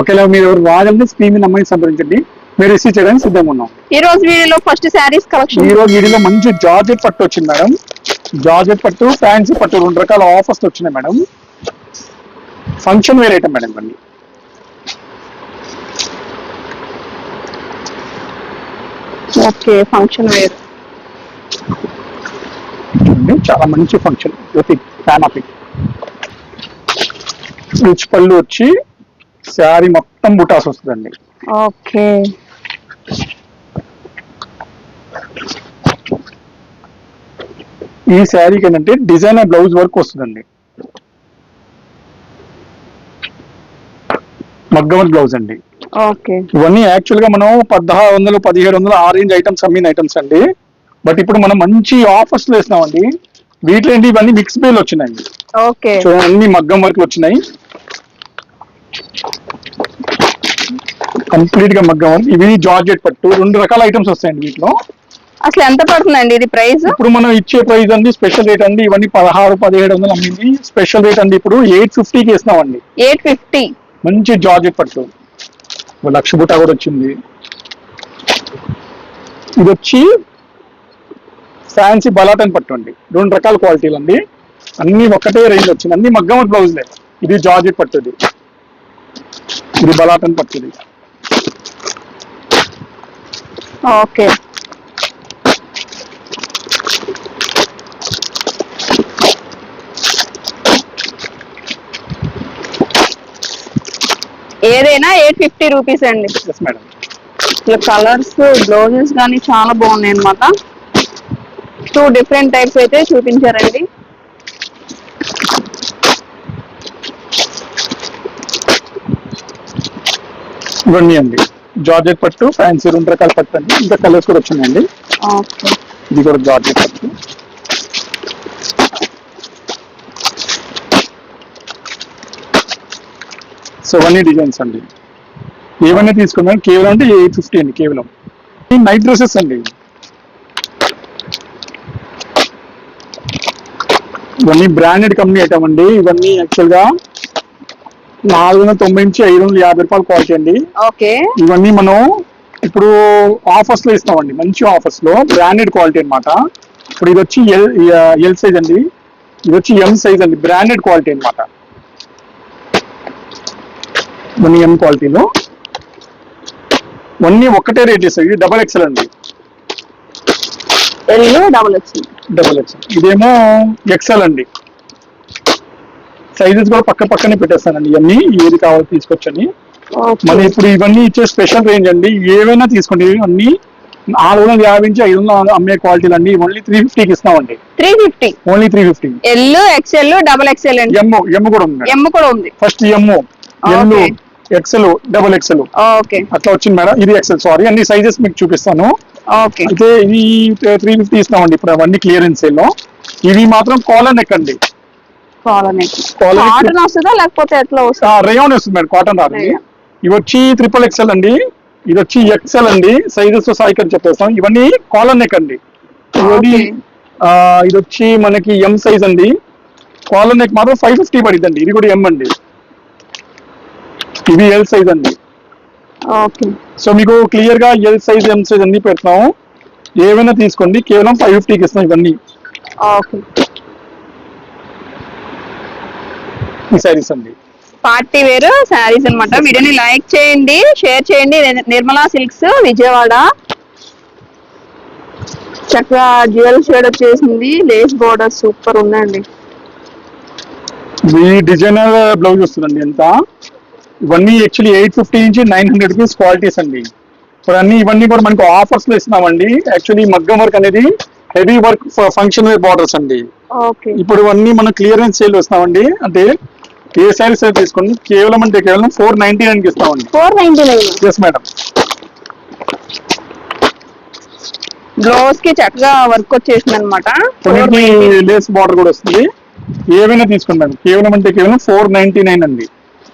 ఒకవేళ మీరు ఎవరు రాగలిగితే స్క్రీన్ మీద అమ్మాయి సంప్రదించండి. మీరు రిసీవ్ చేయడానికి సిద్ధంగా ఉన్నాం ఈ రోజు వీడియోలో ఫస్ట్ శారీస్ కలెక్షన్ ఈ రోజు వీడియోలో మంచి జార్జెట్ పట్టు వచ్చింది మేడం. జార్జెట్ పట్టు ఫ్యాన్సీ పట్టు రెండు రకాల ఆఫర్స్ వచ్చినాయి madam. Function wear item madam ఇవన్నీ ఓకే ఫంక్షన్ వేర్ చాలా మంచి function fan of it rich పళ్ళు వచ్చి శారీ మొత్తం బుటాస్ వస్తుందండి. ఓకే. ఈ శారీకి ఏంటంటే డిజైనర్ బ్లౌజ్ వర్క్ వస్తుందండి. మగ్గవల్ బ్లౌజ్ అండి. ఓకే. ఇవన్నీ యాక్చువల్గా మనం పదహారు వందలు పదిహేడు వందలు ఆ రేంజ్ ఐటమ్స్ అమ్మిన ఐటమ్స్ అండి. బట్ ఇప్పుడు మనం మంచి ఆఫర్స్లో వేస్తున్నామండి వీటిలో ఏంటి ఇవన్నీ మిక్స్ బేల్ వచ్చినాయి. అన్ని మగ్గం వర్క్ వచ్చినాయి. కంప్లీట్గా మగ్గం వర్క్ ఇవి జార్జెట్ పట్టు. రెండు రకాల ఐటమ్స్ వస్తాయండి వీటిలో. అసలు ఎంత పడుతుందండి ఇది ప్రైస్? ఇప్పుడు మనం ఇచ్చే ప్రైస్ అండి స్పెషల్ రేట్ అండి ఇవన్నీ పదహారు పదిహేడు వందలు అమ్మింది. స్పెషల్ రేట్ అండి ఇప్పుడు ఎయిట్ ఫిఫ్టీకి ఇస్తున్నామండి ఎయిట్ ఫిఫ్టీ. మంచి జార్జెట్ పట్టు. లక్ష బుట్ట కూడా వచ్చింది. ఇది వచ్చి ఫ్యాన్సీ బలాటన్ పట్టు అండి. రెండు రకాల క్వాలిటీలు అండి. అన్ని ఒకటే రేంజ్ వచ్చింది. అన్ని మగ్గం బ్లౌజ్లే. ఇది జార్జెట్ పట్టుది. ఇది బలాటన్ పట్టుది ఓకే. ఏదైనా ఎయిట్ ఫిఫ్టీ రూపీస్ అండి. ఇట్లా కలర్స్ బ్లౌజెస్ కానీ చాలా బాగున్నాయి అనమాట టూ డిఫరెంట్ టైప్స్ అయితే చూపించారండి. ఇవన్నీ అండి. జార్జెట్ పట్టు ఫ్యాన్సీ రెండు రకాల పట్టు అండి. ఇంకా కలర్స్ కూడా వచ్చినాయండి. ఓకే. ఇది కూడా జార్జెట్ పట్టు. సో అవన్నీ డిజైన్స్ అండి. ఏవన్నీ తీసుకున్నాం? కేవలం అంటే ఎయిట్ ఫిఫ్టీ అండి కేవలం. నైట్ డ్రెస్సెస్ అండి. ఇవన్నీ బ్రాండెడ్ కంపెనీ ఐటమ్ అండి. ఇవన్నీ యాక్చువల్గా నాలుగు వందల తొంభై నుంచి ఐదు వందల యాభై రూపాయల క్వాలిటీ అండి. ఓకే. ఇవన్నీ మనం ఇప్పుడు ఆఫర్స్లో ఇస్తామండి. మంచి ఆఫర్స్లో బ్రాండెడ్ క్వాలిటీ అన్నమాట. ఇప్పుడు ఇది వచ్చి ఎల్ ఎల్ సైజ్ అండి. ఇది వచ్చి ఎం సైజ్ అండి. బ్రాండెడ్ క్వాలిటీ అన్నమాట. ఇవన్నీ ఎం క్వాలిటీలో ఇవన్నీ ఒక్కటే రేట్ ఇస్తాయి. ఇది డబల్ ఎక్సెల్ అండి. డబల్ ఎక్సెల్ ఇదేమో ఎక్సెల్ అండి. సైజెస్ కూడా పక్క పక్కనే పెట్టేస్తానండి. ఇవన్నీ ఏది కావాలో తీసుకొచ్చని ఓకే. మన ఇప్పుడు ఇవన్నీ ఇచ్చే స్పెషల్ రేంజ్ అండి. ఏవైనా తీసుకోండి. అన్ని నాలుగు వందల యాభై నుంచి ఐదు వందల అమ్మే క్వాలిటీలు అండి ఓన్లీ త్రీ ఫిఫ్టీకి ఇస్తామండి three fifty only three fifty L XL double XL అండి. ఎమ్ ఎమ్ కూడా ఉంది ఎమ్ కూడా ఉంది. First M L. XL double XL okay. అట్లా వచ్చింది మేడం. ఇది ఎక్సెల్ సారీ అన్ని సైజెస్ మీకు చూపిస్తాను. ఓకే. అయితే ఇవి త్రీ ఫిఫ్టీ ఇస్తామండి ఇప్పుడు అవన్నీ క్లియరెన్స్లో. ఇవి మాత్రం కాలర్ నెక్ అండి. కాటన్ వస్తుందా లేకపోతే ఎట్లా వస్తుందా? రేయాన్ వస్తుంది మేడం కాటన్ రాదు. ఇవి వచ్చి ట్రిపుల్ ఎక్సెల్ అండి. ఇది వచ్చి ఎక్సెల్ అండి. సైజెస్ సాయికి అని చెప్పేస్తాం. ఇవన్నీ కాలర్ నెక్ అండి. ఇది ఇది వచ్చి మనకి ఎం సైజ్ అండి. కాలర్ నెక్ మాత్రం ఫైవ్ ఫిఫ్టీ పడింది అండి ఇది కూడా ఎం అండి. ఇది ఎల్ సైజ్ అండి. ఓకే సో మీకు క్లియర్గా ఎల్ సైజ్ ఎం సైజ్ అన్ని పెడతాం. ఏవైనా తీసుకోండి. కేవలం ఫైవ్ ఫిఫ్టీకి ఇస్తాం ఇవన్నీ. ఈ సైజెస్ అండి. పార్టీ వేర్ శారీస్ అన్నమాట. వీడియోని లైక్ చేయండి షేర్ చేయండి. నిర్మలా సిల్క్స్ విజయవాడ. చక్కగా జ్యువెల్ షేడ్ వచ్చేసింది. లేస్ బోర్డర్ సూపర్ ఉందండి ఇది డిజైనర్ బ్లౌజ్ వస్తుందండి ఎంత? ఇవన్నీ యాక్చువల్లీ ఎయిట్ ఫిఫ్టీ నుంచి నైన్ హండ్రెడ్ రూపీస్ క్వాలిటీస్ అండి. ఇప్పుడు అన్ని ఇవన్నీ కూడా మనకు ఆఫర్స్లో ఇస్తున్నామండి. యాక్చువల్లీ మగ్గం వర్క్ అనేది heavy work function wear borders అండి. ఓకే ఇప్పుడు ఇవన్నీ మనం క్లియరెన్స్ సేల్ వస్తామండి అంటే ఏ శారీస్ అయితే తీసుకోండి. కేవలం అంటే కేవలం ఫోర్ నైన్టీ నైన్కి ఇస్తామండి. Four ninety nine. Yes madam బ్లౌజ్కి చక్కగా వర్క్ వచ్చేసింది అనమాట లేస్ బార్డర్ కూడా వస్తుంది. ఏవైనా తీసుకోండి మేడం కేవలం అంటే కేవలం ఫోర్ నైన్టీ నైన్ అండి.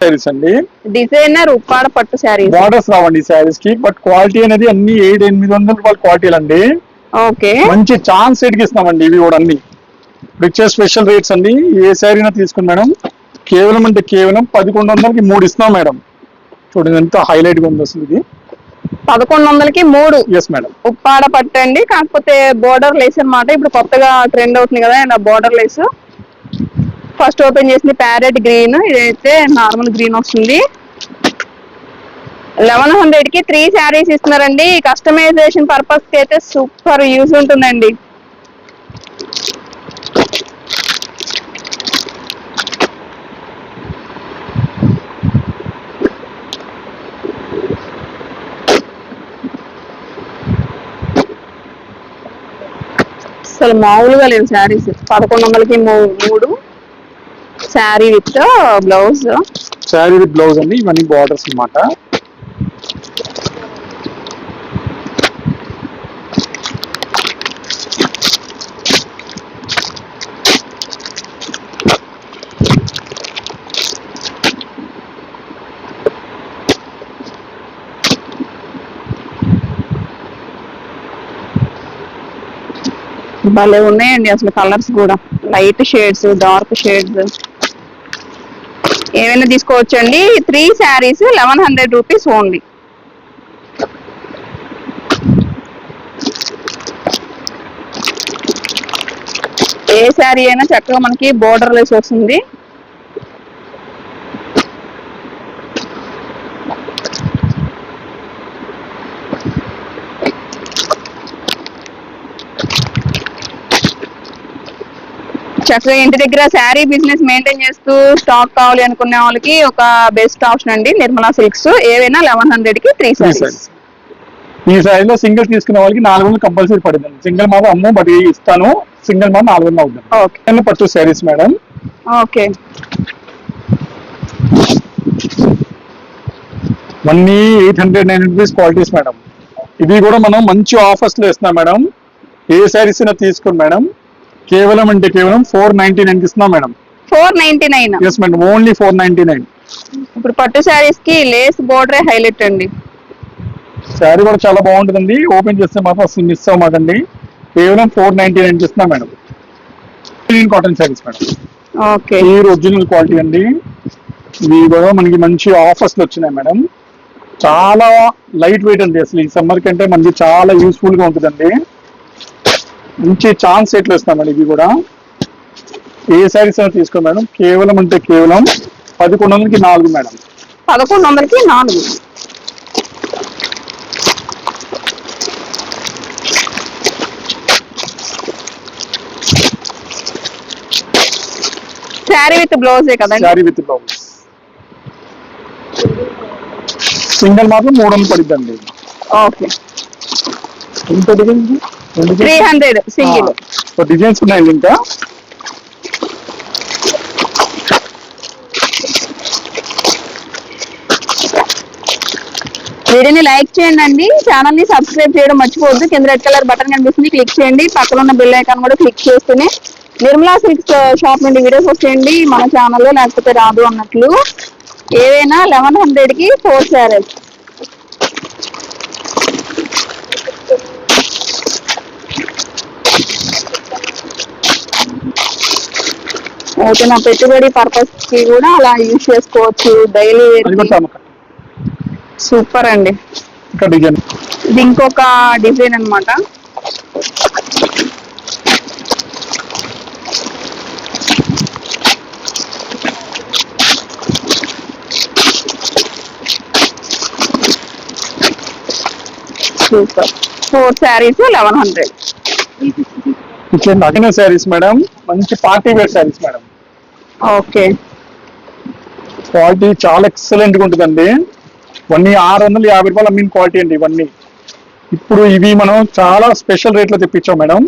శారీస్ అండి. డిజైనర్ ఉప్పాడ పట్టు శారీ బార్డర్స్ రావండి శారీస్కి బట్ క్వాలిటీ అనేది అన్ని ఏడు ఎనిమిది వందల రూపాయల క్వాలిటీలు అండి. ఓకే. మంచి ఛాన్స్ రేట్కి ఇస్తామండి ఇవి కూడా అన్ని. రిచ్ స్పెషల్ రేట్స్ అండి. ఏ శారీనా తీసుకుని మేడం కేవలం అంటే కేవలం పదకొండు వందలకి మూడు ఇస్తున్నాం మేడం. చూడండి ఎంత హైలైట్గా ఉంది అసలు ఇది. పదకొండు వందలకి మూడు. ఎస్ మేడం ఉప్పాడ పట్టు అండి కాకపోతే బోర్డర్ లేస్ అన్నమాట. ఇప్పుడు కొత్తగా ట్రెండ్ అవుతుంది కదా ఇలా బోర్డర్ లేస్ ఫస్ట్ ఓపెన్ చేసింది ప్యారెట్ గ్రీన్ ఇదైతే నార్మల్ గ్రీన్ వస్తుంది. లెవెన్ హండ్రెడ్కి త్రీ శారీస్ ఇస్తున్నారండి. కస్టమైజేషన్ పర్పస్కి అయితే సూపర్ యూజ్ ఉంటుందండి. అసలు మామూలుగా లేవు శారీస్. పదకొండు వందలకి మూ- మూడు. Sari with blouse. Sari with blouse అండి ఇవన్నీ బార్డర్స్ అన్నమాట. భలే ఉన్నాయండి అసలు కలర్స్ కూడా. లైట్ షేడ్స్ డార్క్ షేడ్స్ ఏమైనా తీసుకోవచ్చండి? Three saris eleven hundred rupees only ఏ శారీ అయినా చక్కగా మనకి బోర్డర్ లెస్ వస్తుంది. చక్కగా ఇంటి దగ్గర శారీ బిజినెస్ మెయింటైన్ చేస్తూ స్టాక్ కావాలి అనుకునే వాళ్ళకి ఒక బెస్ట్ ఆప్షన్ అండి నిర్మలా సిల్క్స్ ఏవైనా లెవెన్ హండ్రెడ్కి త్రీ size. ఈ సైజ్లో సింగిల్ తీసుకునే వాళ్ళకి నాలుగు వందలు కంపల్సరీ పడుతుంది. సింగిల్ మాత్రం అమ్ము బట్ ఇస్తాను. సింగిల్ మాత్రం నాలుగు వందలు అవుతుంది. పట్టు శారీస్ మేడం ఓకే ఇవన్నీ eight hundred nine rupees qualities madam ఇవి కూడా మనం మంచి ఆఫర్స్లో ఇస్తున్నాం మేడం ఏ శారీస్ అయినా తీసుకోండి మేడం కేవలం అంటే కేవలం ఫోర్ నైన్టీ నైన్ ఇస్తున్నాం madam. Four ninety nine. Yes madam only four ninety nine. ఇప్పుడు పట్టు శారీస్కి లేస్ బోర్డరే హైలైట్ అండి. శారీ కూడా చాలా బాగుంటుందండి. ఓపెన్ చేస్తే మాత్రం అసలు మిస్ అవ్వమాకండి. కేవలం ఫోర్ నైన్టీ నైన్ ఇస్తున్నాం madam. Cotton saris madam. Okay. ఈ ఒరిజినల్ క్వాలిటీ అండి. ఇవి కూడా మనకి మంచి ఆఫర్స్ వచ్చినాయి మేడం. చాలా లైట్ వెయిట్ అండి అసలు ఈ సమ్మర్ కంటే. మనకి చాలా యూస్ఫుల్గా ఉంటుందండి. మంచి ఛాన్స్ ఎట్లు ఇస్తామండి ఇవి కూడా. ఏ శారీస్ అయినా తీసుకో మేడం. కేవలం అంటే కేవలం పదకొండు వందలకి నాలుగు మేడం. పదకొండు వందలకి నాలుగు శారీ విత్ బ్లౌజే కదండి? శారీ విత్ బ్లౌజ్ సింగిల్ మాత్రం మూడు వందలు పడిద్దండి. ఓకే ఎంత త్రీ హండ్రెడ్ సింగిల్ డిజైన్స్ ఉన్నాయండి ఇంకా? వీడియోని లైక్ చేయండి. అండి ఛానల్ని సబ్స్క్రైబ్ చేయడం మర్చిపోవద్దు. కింద రెడ్ కలర్ బటన్ కనిపిస్తుంది. క్లిక్ చేయండి. పక్కన ఉన్న బెల్ ఐకాన్ కూడా క్లిక్ చేస్తేనే నిర్మలా సిల్క్స్ షాప్ నుండి వీడియోస్ వస్తాయండి. మన ఛానల్లో లేకపోతే రాదు అన్నట్లు. ఏవైనా లెవెన్ హండ్రెడ్కి ఫోర్ శారీస్ ఓకే నా పెట్టుబడి పర్పస్కి కూడా అలా యూజ్ చేసుకోవచ్చు డైలీ సూపర్ అండి. డిజైన్. ఇది ఇంకొక డిజైన్ అన్నమాట. Super. Four saris eleven hundred. ఇట్లా శారీస్ మేడం. మంచి party wear saris madam. Okay. Quality చాలా ఎక్సలెంట్గా ఉంటుందండి. ఇవన్నీ ఆరు వందల యాభై రూపాయలు అమ్మిన క్వాలిటీ అండి ఇవన్నీ. ఇప్పుడు ఇవి మనం చాలా స్పెషల్ రేట్లో తెప్పించాం మేడం.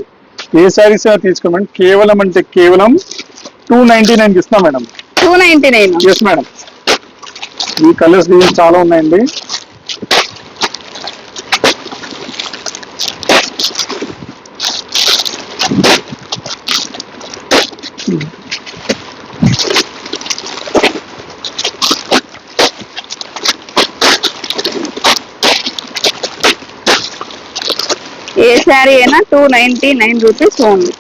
ఏ శారీస్ తీసుకో మేడం. కేవలం అంటే కేవలం టూ నైన్టీ నైన్కి ఇస్తాం madam. Two ninety nine. Yes madam ఈ కలర్స్ చాలా ఉన్నాయండి. ఏ శారీ అయినా two ninety nine rupees only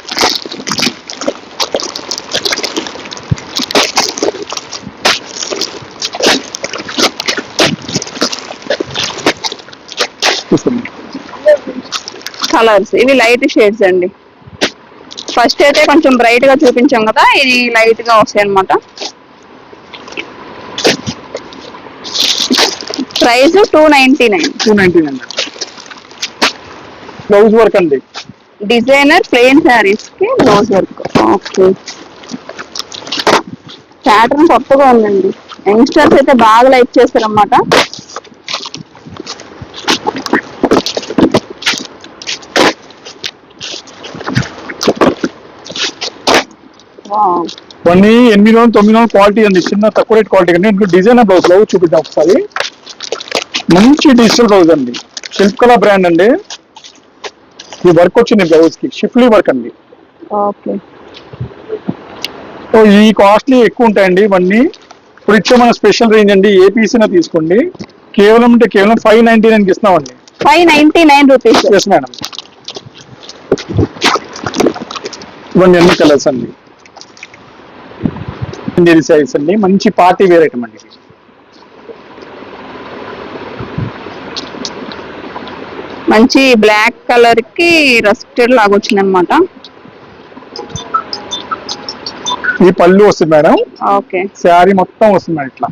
colours ఇవి లైట్ షేడ్స్ అండి. ఫస్ట్ అయితే కొంచెం బ్రైట్గా చూపించాం కదా ఇది లైట్గా వస్తాయి అనమాట price two ninety nine two ninety nine blouse work అండి. డిజైనర్ ప్లెయిన్ శారీస్కి బ్లౌజ్ వర్క్. ఓకే. ప్యాటర్న్ కొత్తగా ఉందండి. యంగ్స్టర్స్ అయితే బాగా లైక్ చేస్తారన్నమాట. ఇవన్నీ ఎనిమిది వందలు తొమ్మిది వందల క్వాలిటీ అండి. చిన్న తక్కువ రేట్ క్వాలిటీ అండి. ఇంట్లో డిజైనర్ బ్లౌజ్ బ్లౌజ్ చూపిద్దాం ఒకసారి. మంచి డిజిటల్ బ్లౌజ్ అండి. శిల్పకళ బ్రాండ్ అండి. ఈ వర్క్ వచ్చింది బ్లౌజ్కి షిఫ్లీ వర్క్ అండి. ఓకే. సో ఈ కాస్ట్లీ ఎక్కువ ఉంటాయండి ఇవన్నీ. ఇప్పుడు ఇచ్చే మన స్పెషల్ రేంజ్ అండి ఏ పీస్ అయినా తీసుకోండి. కేవలం అంటే కేవలం ఫైవ్ నైన్టీ నైన్కి ఇస్తామండి five ninety nine rupees yes madam ఇవన్నీ అన్ని కలర్స్ అండి. సైజ్ అండి. మంచి పార్టీ వేర్ ఐటమ్ అండి ఇది. మంచి బ్లాక్ కలర్కి రస్టెడ్ లాగా వచ్చింది అనమాట ఇది పళ్ళు వస్తుంది మేడం. ఓకే. శారీ మొత్తం వస్తుంది ఇట్లా.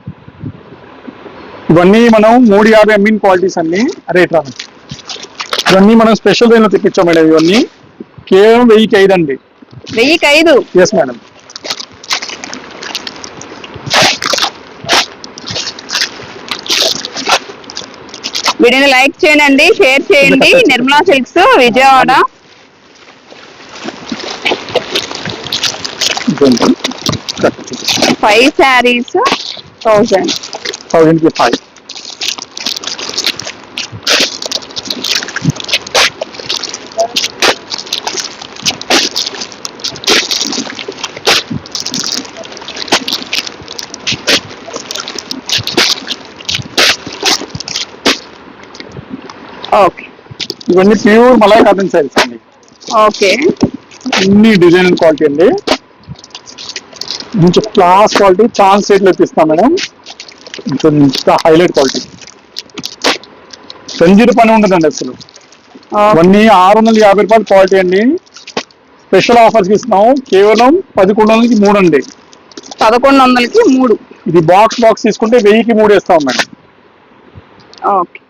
ఇవన్నీ మనం మూడు యాభై ఎంఎన్ క్వాలిటీస్ అన్ని రేట్ రాదు. ఇవన్నీ మనం స్పెషల్ రేంజ్లో తెప్పించాం మేడం ఇవన్నీ. కేవలం వెయ్యికి ఐదు అండి. వెయ్యికి ఐదు? ఎస్ మేడం వీడియోని లైక్ చేయండి షేర్ చేయండి. Nirmala silks Vijayawada. Five saris thousand థౌజండ్కి ఫైవ్ ఓకే. ఇవన్నీ ప్యూర్ మలై కాటన్ శారీస్ అండి. ఓకే. అన్ని డిజైన్ క్వాలిటీ అండి. మంచి క్లాస్ క్వాలిటీ ఛాన్స్ రేట్లో ఇప్పిస్తాం మేడం. ఇంత హైలైట్ క్వాలిటీ. సంజీత పని ఉండదండి అసలు. ఇవన్నీ ఆరు వందల యాభై రూపాయల క్వాలిటీ అండి. స్పెషల్ ఆఫర్స్ ఇస్తున్నాం. కేవలం పదకొండు వందలకి మూడు అండి. పదకొండు వందలకి మూడు. ఇది బాక్స్ బాక్స్ తీసుకుంటే వెయ్యికి మూడు వేస్తాం మేడం. ఓకే.